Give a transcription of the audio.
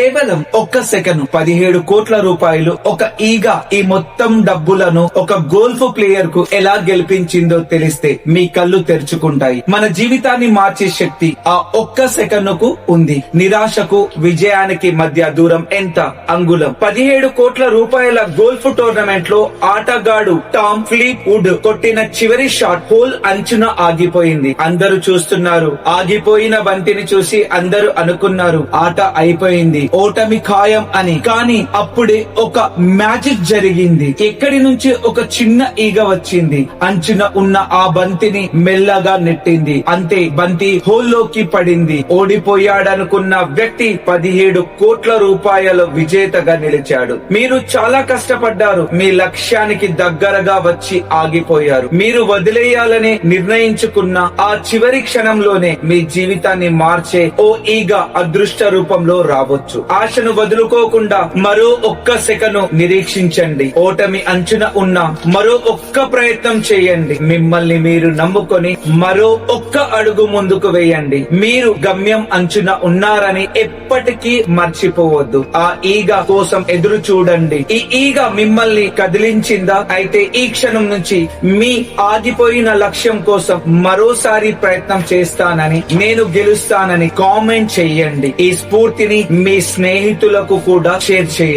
కేవలం ఒక్క సెకను పదిహేడు కోట్ల రూపాయలు ఒక ఈగ ఈ మొత్తం డబ్బులను ఒక గోల్ఫ్ ప్లేయర్కు ఎలా గెలిపించిందో తెలిస్తే మీ కళ్ళు తెరుచుకుంటాయి. మన జీవితాన్ని మార్చే శక్తి ఆ ఒక్క సెకను కు ఉంది. నిరాశకు విజయానికి మధ్య దూరం ఎంత అంగుళం. పదిహేడు కోట్ల రూపాయల గోల్ఫ్ టోర్నమెంట్లో ఆటగాడు టామ్ ఫ్లీప్ వుడ్ కొట్టిన చివరి షాట్ హోల్ అంచున ఆగిపోయింది. అందరూ చూస్తున్నారు. ఆగిపోయిన బంతిని చూసి అందరూ అనుకున్నారు. ఆట అయిపోయింది. ఓటమి ఖాయం అని. కానీ అప్పుడే ఒక మ్యాజిక్ జరిగింది. ఎక్కడి నుంచి ఒక చిన్న ఈగ వచ్చింది. అంచున ఉన్న ఆ బంతిని మెల్లగా నెట్టింది. అంతే బంతి హోల్లోకి పడింది. ఓడిపోయాడనుకున్న వ్యక్తి పదిహేడు కోట్ల రూపాయల విజేతగా నిలిచాడు. మీరు చాలా కష్టపడ్డారు. మీ లక్ష్యానికి దగ్గరగా వచ్చి ఆగిపోయారు. మీరు వదిలేయాలని నిర్ణయించుకున్న ఆ చివరి క్షణంలోనే మీ జీవితాన్ని మార్చే ఓ ఈగ అదృష్ట రూపంలో రావచ్చు. ఆశను వదులుకోకుండా మరో ఒక్క సెకను నిరీక్షించండి. ఓటమి అంచున ఉన్న మరో ఒక్క ప్రయత్నం చేయండి. మిమ్మల్ని మీరు నమ్ముకొని మరో ఒక్క అడుగు ముందుకు వేయండి. మీరు గమ్యం అంచున ఉన్నారని ఎప్పటికీ మర్చిపోవద్దు. ఆ ఈగ కోసం ఎదురు చూడండి. ఈ ఈగ మిమ్మల్ని కదిలించిందా? అయితే ఈ క్షణం నుంచి మీ ఆగిపోయిన లక్ష్యం కోసం మరోసారి ప్రయత్నం చేస్తానని నేను గెలుస్తానని కామెంట్ చెయ్యండి ఈ స్ఫూర్తిని మీ స్నేహితులకు కూడా షేర్ చేయండి